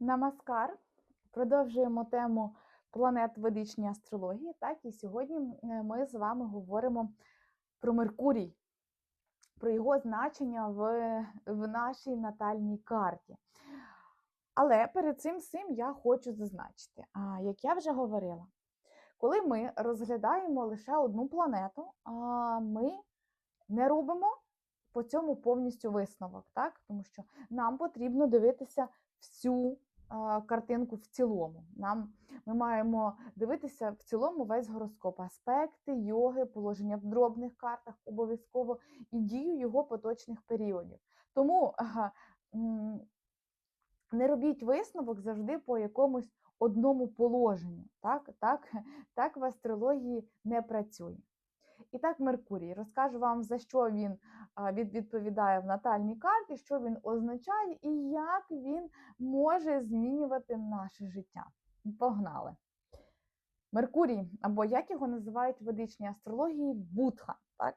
Намаскар. Продовжуємо тему планет ведичній астрології. Так, і сьогодні е, ми з вами говоримо про Меркурій, про його значення в, в нашій натальній карті. Але перед цим всім я хочу зазначити, як я вже говорила, коли ми розглядаємо лише одну планету, ми не робимо по цьому повністю висновок, так? тому що нам потрібно дивитися всю картинку в цілому. Нам ми маємо дивитися в цілому весь гороскоп, аспекти, йоги, положення в дробних картах обов'язково і дію його поточних періодів. Тому не робіть висновок завжди по якомусь одному положенню. Так, так, так в астрології не працює. І так, Меркурій, розкажу вам, за що він відповідає в натальній карті, що він означає і як він може змінювати наше життя. Погнали! Меркурій, або як його називають в ведичній астрології, Будха. Так?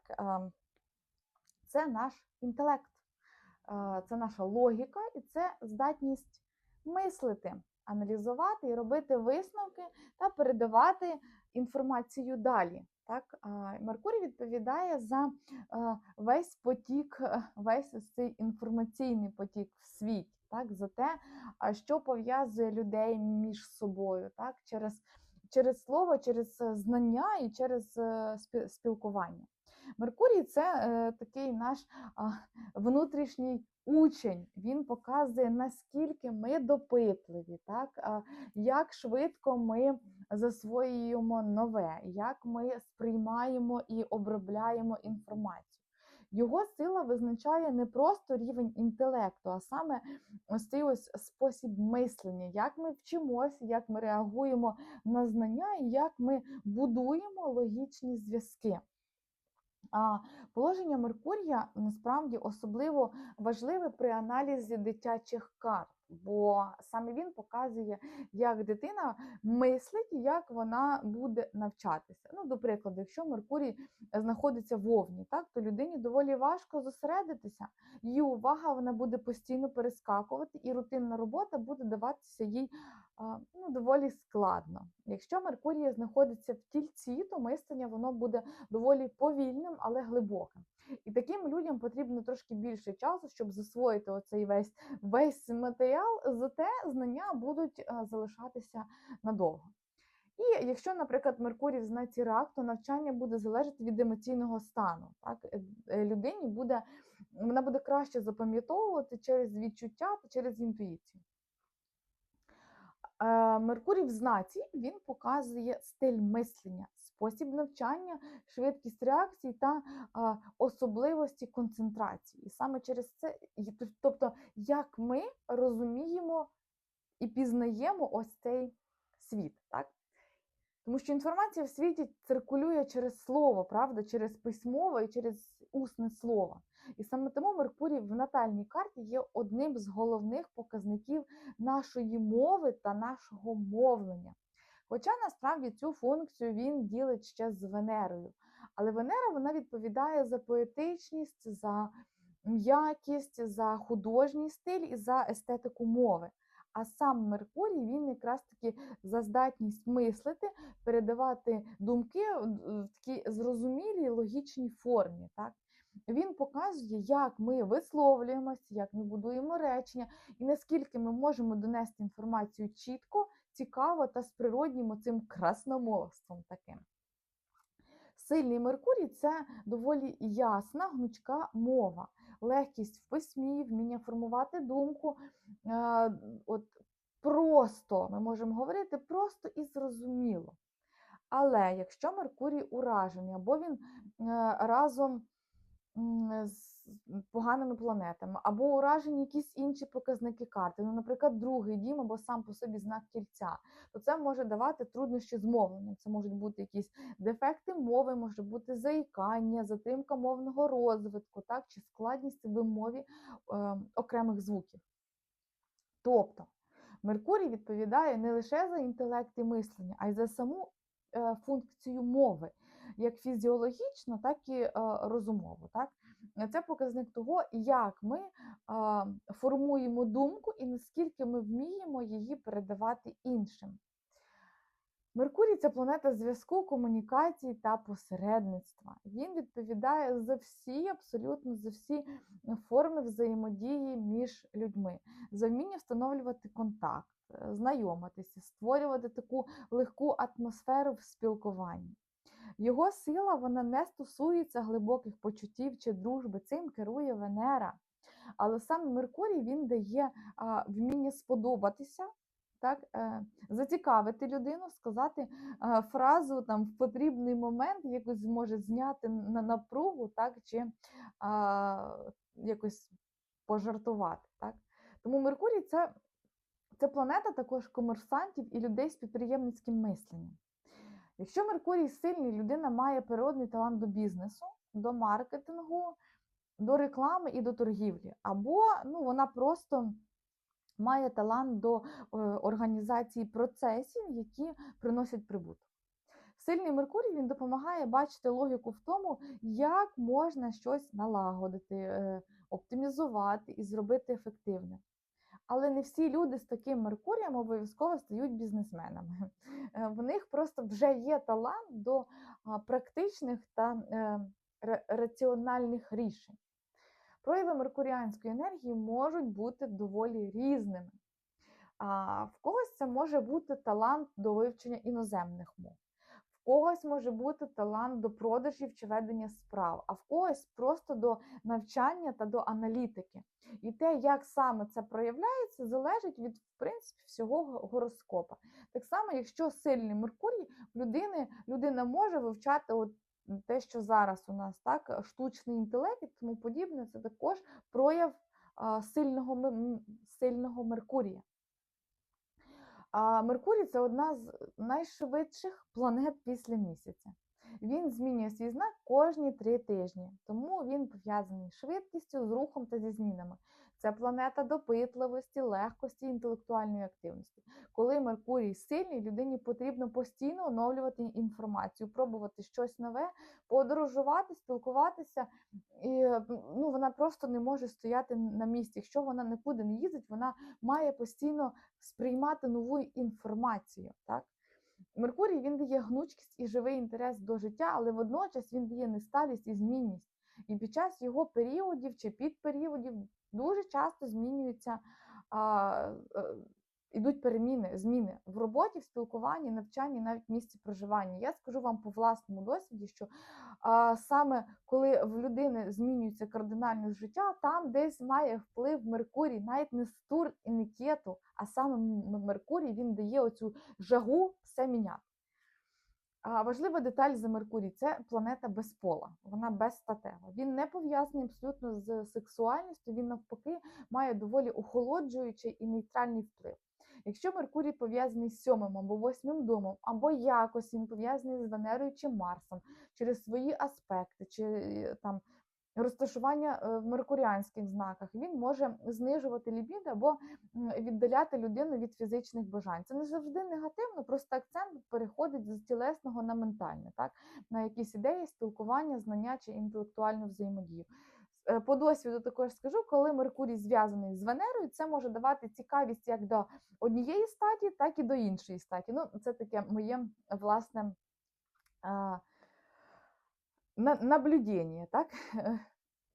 Це наш інтелект, це наша логіка і це здатність мислити, аналізувати і робити висновки та передавати інформацію далі. Так, Меркурій відповідає за весь потік, е, весь цей інформаційний потік в світі, так, за те, що пов'язує людей між собою, так, через, через слово, через е, знання і через е, спілкування. Меркурій це е, такий наш а, внутрішній учень. Він показує, наскільки ми допитливі, так, а, як швидко ми засвоюємо нове, як ми сприймаємо і обробляємо інформацію. Його сила визначає не просто рівень інтелекту, а саме ось цей ось спосіб мислення, як ми вчимося, як ми реагуємо на знання і як ми будуємо логічні зв'язки. А положення Меркурія насправді особливо важливе при аналізі дитячих карт, бо саме він показує, як дитина мислить як вона буде навчатися. Ну, до прикладу, якщо Меркурій знаходиться в Овні, так, то людині доволі важко зосередитися, її увага вона буде постійно перескакувати, і рутинна робота буде даватися їй ну, доволі складно. Якщо Меркурій знаходиться в тільці, то мислення воно буде доволі повільним, але глибоким. І таким людям потрібно трошки більше часу, щоб засвоїти оцей весь, весь матеріал, зате знання будуть е, залишатися надовго. І якщо, наприклад, Меркурій в знаці рак, то навчання буде залежати від емоційного стану. Так? Е, е, Людині буде, вона буде краще запам'ятовувати через відчуття та через інтуїцію. Е, Меркурій в знаці він показує стиль мислення, спосіб навчання, швидкість реакцій та особливості концентрації. І саме через це, тобто, як ми розуміємо і пізнаємо ось цей світ. Так? Тому що інформація в світі циркулює через слово, правда, через письмове і через усне слово. І саме тому Меркурій в натальній карті є одним з головних показників нашої мови та нашого мовлення. Хоча насправді цю функцію він ділить ще з Венерою. Але Венера вона відповідає за поетичність, за м'якість, за художній стиль і за естетику мови. А сам Меркурій він якраз таки за здатність мислити, передавати думки в в такій зрозумілій логічній формі. Так? Він показує, як ми висловлюємося, як ми будуємо речення, і наскільки ми можемо донести інформацію чітко, цікаво та з природнім оцим красномовством таким. Сильний Меркурій це доволі ясна, гнучка мова, легкість в письмі, вміння формувати думку. е, От просто ми можемо говорити просто і зрозуміло. Але якщо Меркурій уражений, або він е, разом з поганими планетами, або уражені якісь інші показники карти, ну, наприклад, другий дім або сам по собі знак кільця, то це може давати труднощі з мовленням. Це можуть бути якісь дефекти мови, може бути заїкання, затримка мовного розвитку, так, чи складність в вимові е, окремих звуків. Тобто Меркурій відповідає не лише за інтелект і мислення, а й за саму е, функцію мови. Як фізіологічно, так і е, розумово. Так? Це показник того, як ми е, формуємо думку і наскільки ми вміємо її передавати іншим. Меркурій це планета зв'язку, комунікації та посередництва. Він відповідає за всі, абсолютно за всі форми взаємодії між людьми, за вміння встановлювати контакт, е, знайомитися, створювати таку легку атмосферу в спілкуванні. Його сила вона не стосується глибоких почуттів чи дружби, цим керує Венера. Але саме Меркурій він дає а, вміння сподобатися, так, е, зацікавити людину, сказати е, фразу там в потрібний момент, якось зможе зняти на напругу, так, чи а, якось пожартувати. Так. Тому Меркурій це, це планета також комерсантів і людей з підприємницьким мисленням. Якщо Меркурій сильний, людина має природний талант до бізнесу, до маркетингу, до реклами і до торгівлі, або ну, вона просто має талант до е, організації процесів, які приносять прибуток. Сильний Меркурій він допомагає бачити логіку в тому, як можна щось налагодити, е, оптимізувати і зробити ефективним. Але не всі люди з таким Меркурієм обов'язково стають бізнесменами. Е, В них просто вже є талант до практичних та е, раціональних рішень. Прояви меркуріанської енергії можуть бути доволі різними. А, В когось це може бути талант до вивчення іноземних мов, когось може бути талант до продажів чи ведення справ, а в когось просто до навчання та до аналітики. І те, як саме це проявляється, залежить від в принципі всього гороскопа. Так само, якщо сильний Меркурій, людини людина може вивчати от те, що зараз у нас так, штучний інтелект і тому подібне, це також прояв сильного, сильного Меркурія. А Меркурій це одна з найшвидших планет після місяця. Він змінює свій знак кожні три тижні, тому він пов'язаний з швидкістю, з рухом та зі змінами. Це планета допитливості, легкості, інтелектуальної активності. Коли Меркурій сильний, людині потрібно постійно оновлювати інформацію, пробувати щось нове, подорожувати, спілкуватися. І ну, вона просто не може стояти на місці. Якщо вона нікуди не їздить, вона має постійно сприймати нову інформацію. Так? Меркурій він дає гнучкість і живий інтерес до життя, але водночас він дає несталість і змінність. І під час його періодів чи підперіодів дуже часто змінюються, а, е, переміни, зміни в роботі, в спілкуванні, навчанні, навіть місці проживання. Я скажу вам по власному досвіді, що саме коли в людини змінюється кардинально життя, там десь має вплив Меркурій, навіть не Стур і не Кету, а саме Меркурій він дає оцю жагу все міняти. Важлива деталь за Меркурій це планета без пола, вона безстатева. Він не пов'язаний абсолютно з сексуальністю, він навпаки має доволі охолоджуючий і нейтральний вплив. Якщо Меркурій пов'язаний з сьомим або восьмим домом, або якось він пов'язаний з Венерою чи Марсом через свої аспекти, чи е, там розташування е, в меркуріанських знаках, він може знижувати лібідо або віддаляти людину від фізичних бажань. Це не завжди негативно, просто акцент переходить з тілесного на ментальне, так? на якісь ідеї, спілкування, знання чи інтелектуальну взаємодію. Е, По досвіду також скажу, коли Меркурій зв'язаний з Венерою, це може давати цікавість як до однієї статі, так і до іншої статі. Ну, це таке моє власне наблюдення, так?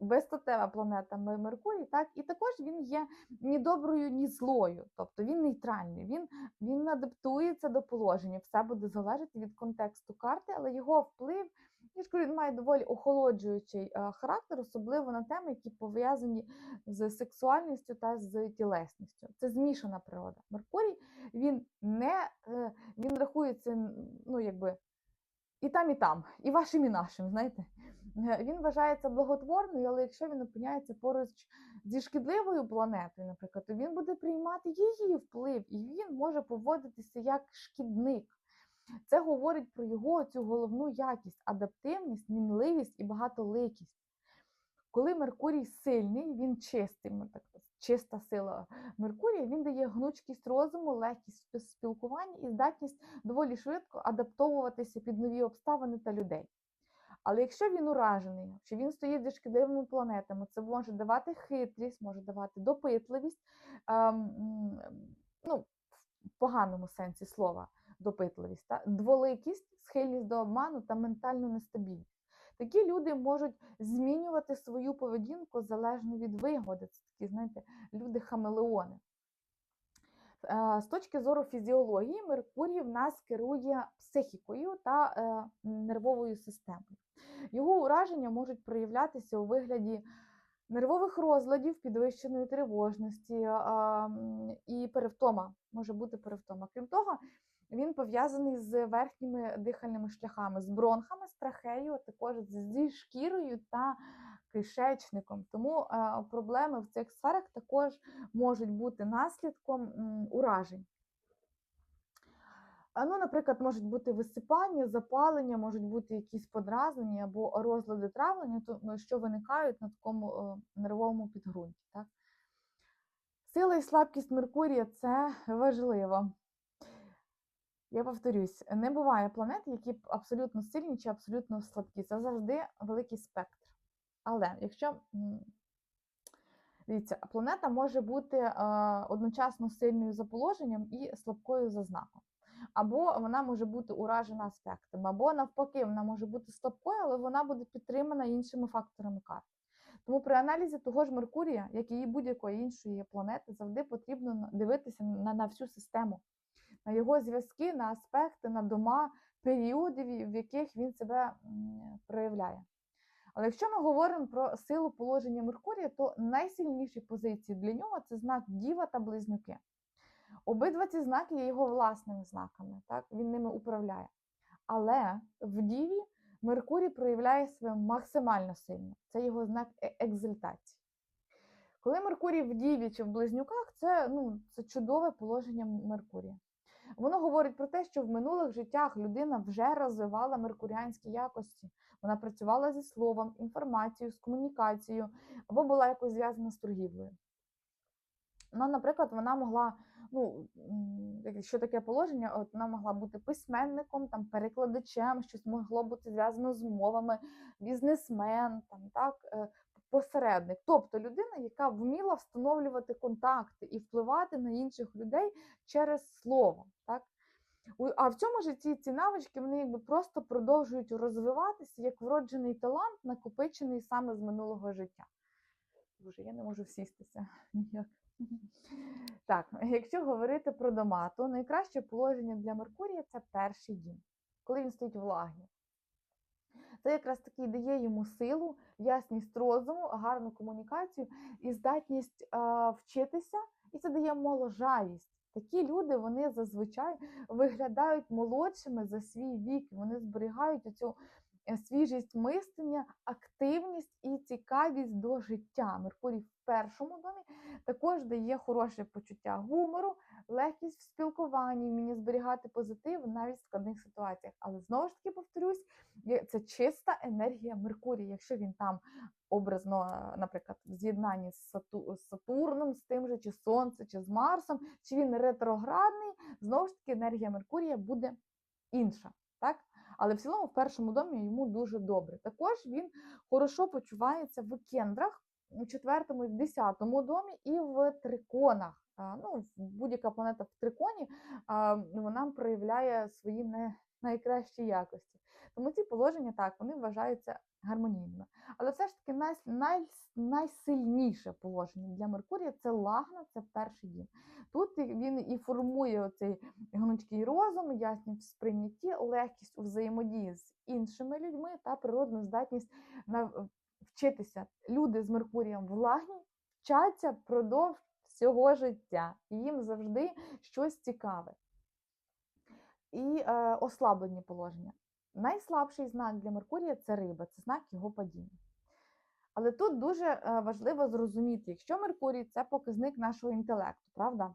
Безстатева планета Меркурій, так, і також він є ні доброю, ні злою, тобто він нейтральний, він, він адаптується до положення, все буде залежати від контексту карти, але його вплив, я він має доволі охолоджуючий характер, особливо на теми, які пов'язані з сексуальністю та з тілесністю. Це змішана природа. Меркурій він не е, він рахується, ну якби і там, і там, і вашим, і нашим. Знаєте, Е, він вважається благотворною, але якщо він опиняється поруч зі шкідливою планетою, наприклад, то він буде приймати її вплив, і він може поводитися як шкідник. Це говорить про його цю головну якість, адаптивність, мінливість і багатоликість. Коли Меркурій сильний, він чистий, ми так, чиста сила Меркурія, він дає гнучкість розуму, легкість спілкування і здатність доволі швидко адаптовуватися під нові обставини та людей. Але якщо він уражений, що він стоїть зі шкідливими планетами, це може давати хитрість, може давати допитливість, ем, ну, в поганому сенсі слова допитливість, та? дволикість, схильність до обману та ментальну нестабільність. Такі люди можуть змінювати свою поведінку залежно від вигоди. Це такі, знаєте, люди-хамелеони. Е, З точки зору фізіології, Меркурій в нас керує психікою та е, нервовою системою. Його ураження можуть проявлятися у вигляді нервових розладів, підвищеної тривожності е, і перевтома. Може бути перевтома. Крім того, він пов'язаний з верхніми дихальними шляхами, з бронхами, з трахеєю, а також зі шкірою та кишечником. Тому е, проблеми в цих сферах також можуть бути наслідком уражень. Ну, наприклад, можуть бути висипання, запалення, можуть бути якісь подразнення або розлади травлення, ну, що виникають на такому е, нервовому підґрунті. Так? Сила і слабкість Меркурія це важливо. Я повторюсь, не буває планет, які абсолютно сильні чи абсолютно слабкі. Це завжди великий спектр. Але якщо дивіться, планета може бути е, одночасно сильною за положенням і слабкою за знаком. Або вона може бути уражена аспектами, або навпаки, вона може бути слабкою, але вона буде підтримана іншими факторами карти. Тому при аналізі того ж Меркурія, як і будь-якої іншої планети, завжди потрібно дивитися на, на всю систему, на його зв'язки, на аспекти, на дома, періоди, в яких він себе проявляє. Але якщо ми говоримо про силу положення Меркурія, то найсильніші позиції для нього це знак Діва та Близнюки. Обидва ці знаки є його власними знаками, так? він ними управляє. Але в Діві Меркурій проявляє себе максимально сильно. Це його знак е- екзальтації. Коли Меркурій в Діві чи в Близнюках, це, ну, це чудове положення Меркурія. Воно говорить про те, що в минулих життях людина вже розвивала меркуріанські якості. Вона працювала зі словом, інформацією, з комунікацією, або була якось зв'язана з торгівлею. Ну, наприклад, вона могла, ну, що таке положення, от вона могла бути письменником, там, перекладачем, щось могло бути зв'язано з мовами, бізнесмен, там, так, е, посередник. Тобто людина, яка вміла встановлювати контакти і впливати на інших людей через слово. Так? А в цьому житті ці навички вони якби просто продовжують розвиватися як вроджений талант, накопичений саме з минулого життя. Боже, я не можу всістися ніяк. Так, якщо говорити про дома, то найкраще положення для Меркурія це перший дім, коли він стоїть в лагні. Це якраз таки дає йому силу, ясність розуму, гарну комунікацію і здатність а, вчитися, і це дає моложавість. Такі люди вони зазвичай виглядають молодшими за свій вік. Вони зберігають цю свіжість мислення, активність і цікавість до життя. Меркурій в першому домі також дає хороше почуття гумору, легкість в спілкуванні, вміння зберігати позитив навіть в складних ситуаціях. Але знову ж таки повторюсь, це чиста енергія Меркурія. Якщо він там образно, е, наприклад, в з'єднанні з Сатурном, з тим же, чи Сонце, чи з Марсом, чи він ретроградний, знову ж таки енергія Меркурія буде інша. Так? Але в цілому в першому домі йому дуже добре. Також він хорошо почувається в кендрах у четвертому і десятому домі, і в триконах. Ну, будь-яка планета в триконі вона проявляє свої не, найкращі якості. Тому ці положення так вони вважаються гармонійними. Але все ж таки най, най, найсильніше положення для Меркурія це лагна, це перший дім. Тут він і формує оцей гнучкий розум, ясність в сприйнятті, легкість у взаємодії з іншими людьми та природну здатність на вчитися. Люди з Меркурієм в лагні вчаться впродовж всього життя. І їм завжди щось цікаве. І е, ослаблені положення. Найслабший знак для Меркурія це риба, це знак його падіння. Але тут дуже е, важливо зрозуміти, якщо Меркурій це показник нашого інтелекту, правда?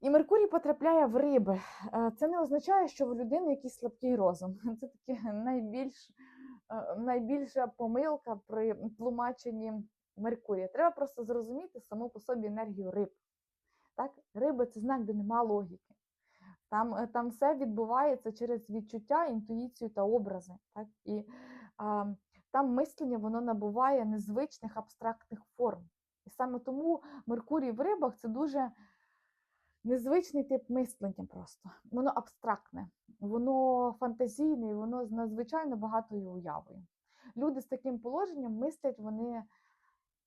І Меркурій потрапляє в риби. Е, Це не означає, що в людини якийсь слабкий розум. Це таке найбільш, е, найбільша помилка при тлумаченні Меркурія. Треба просто зрозуміти саму по собі енергію риб. Так? Риби це знак, де нема логіки. Там, е, там все відбувається через відчуття, інтуїцію та образи. Так? І а, там мислення воно набуває незвичних абстрактних форм. І саме тому Меркурій в рибах це дуже незвичний тип мислення просто. Воно абстрактне, воно фантазійне, воно з надзвичайно багатою уявою. Люди з таким положенням мислять, вони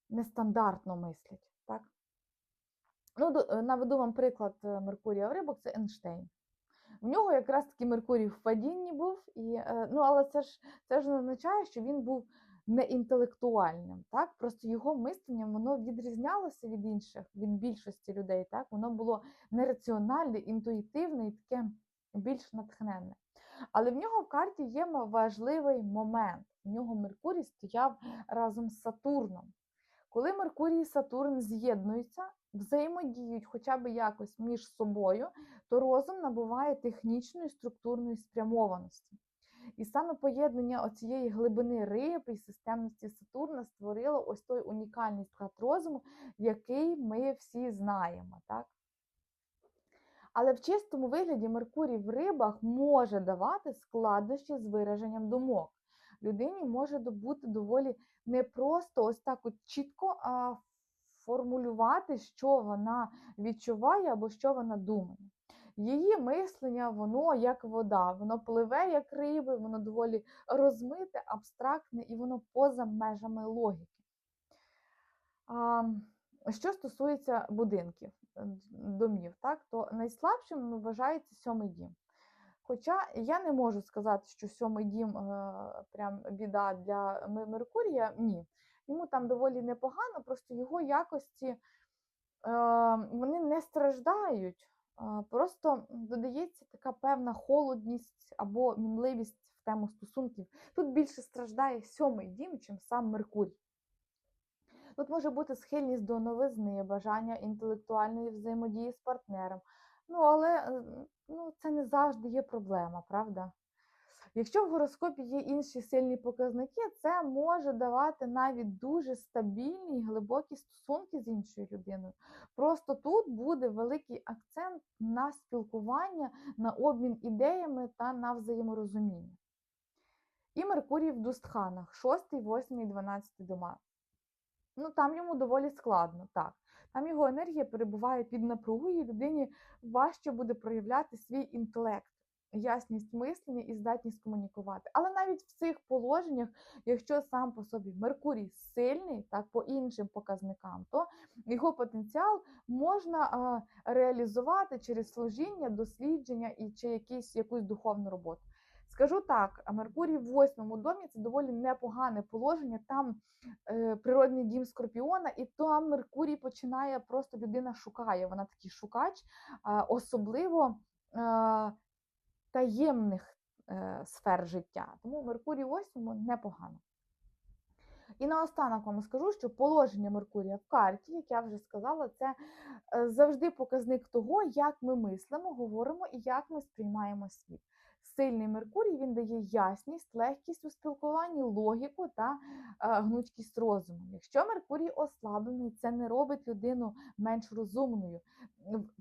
нестандартно мислять. Так? Ну, е, наведу вам приклад е, Меркурія в рибок, це Ейнштейн. В нього якраз таки Меркурій в падінні був, і, е, ну, але це ж, це ж не означає, що він був не інтелектуальним. Так? Просто його мислення воно відрізнялося від інших, від більшості людей. Так? Воно було нераціональне, інтуїтивне і таке більш натхненне. Але в нього в карті є важливий момент. В нього Меркурій стояв разом з Сатурном. Коли Меркурій і Сатурн з'єднуються, взаємодіють хоча б якось між собою, то розум набуває технічної структурної спрямованості. І саме поєднання оцієї глибини риб і системності Сатурна створило ось той унікальний склад розуму, який ми всі знаємо. Так? Але в чистому вигляді Меркурій в рибах може давати складнощі з вираженням думок. Людині може бути доволі не просто ось так от чітко а, формулювати, що вона відчуває або що вона думає. Її мислення, воно як вода, воно пливе як риби, воно доволі розмите, абстрактне і воно поза межами логіки. А, що стосується будинків, домів, так, то найслабшим вважається сьомий дім. Хоча я не можу сказати, що сьомий дім е, прям біда для Меркурія, ні. Йому там доволі непогано, просто його якості е, вони не страждають. Просто додається така певна холодність або мінливість в тему стосунків. Тут більше страждає сьомий дім, чим сам Меркурій. Тут може бути схильність до новизни, бажання інтелектуальної взаємодії з партнером. Ну, але е, ну, це не завжди є проблема, правда? Якщо в гороскопі є інші сильні показники, це може давати навіть дуже стабільні і глибокі стосунки з іншою людиною. Просто тут буде великий акцент на спілкування, на обмін ідеями та на взаєморозуміння. І Меркурій в Дустханах, 6, 8 і 12 дома. Ну, там йому доволі складно, так. Там його енергія перебуває під напругою, і людині важче буде проявляти свій інтелект, ясність мислення і здатність комунікувати. Але навіть в цих положеннях, якщо сам по собі Меркурій сильний, так по іншим показникам, то його потенціал можна реалізувати через служіння, дослідження і чи якісь, якусь духовну роботу. Скажу так, Меркурій в восьмому домі це доволі непогане положення. Там е, природний дім Скорпіона, і там Меркурій починає просто людина шукає. Вона такий шукач, а, особливо е, таємних е, сфер життя. Тому Меркурій восьмому непогано. І наостанок вам скажу, що положення Меркурія в карті, як я вже сказала, це е, завжди показник того, як ми мислимо, говоримо і як ми сприймаємо світ. Сильний Меркурій він дає ясність, легкість у спілкуванні, логіку та е, гнучкість розуму. Якщо Меркурій ослаблений, це не робить людину менш розумною.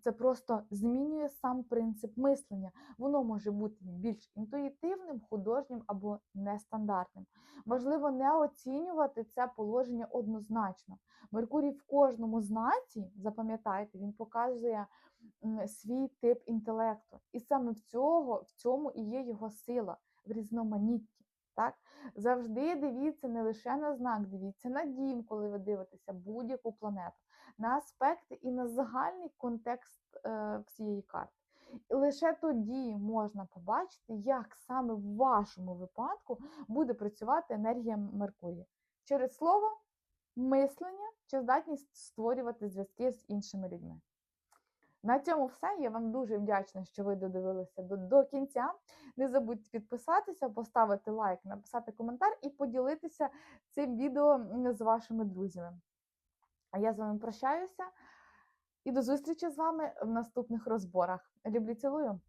Це просто змінює сам принцип мислення. Воно може бути більш інтуїтивним, художнім або нестандартним. Важливо не оцінювати це положення однозначно. Меркурій в кожному знаці, запам'ятайте, він показує свій тип інтелекту. І саме в цього, в цьому і є його сила, в різноманітті. Так? Завжди дивіться не лише на знак, дивіться на дім, коли ви дивитеся будь-яку планету, на аспекти і на загальний контекст е, всієї карти. І лише тоді можна побачити, як саме в вашому випадку буде працювати енергія Меркурія через слово, мислення чи здатність створювати зв'язки з іншими людьми. На цьому все. Я вам дуже вдячна, що ви додивилися до, до кінця. Не забудьте підписатися, поставити лайк, написати коментар і поділитися цим відео з вашими друзями. А я з вами прощаюся і до зустрічі з вами в наступних розборах. Люблю, цілую!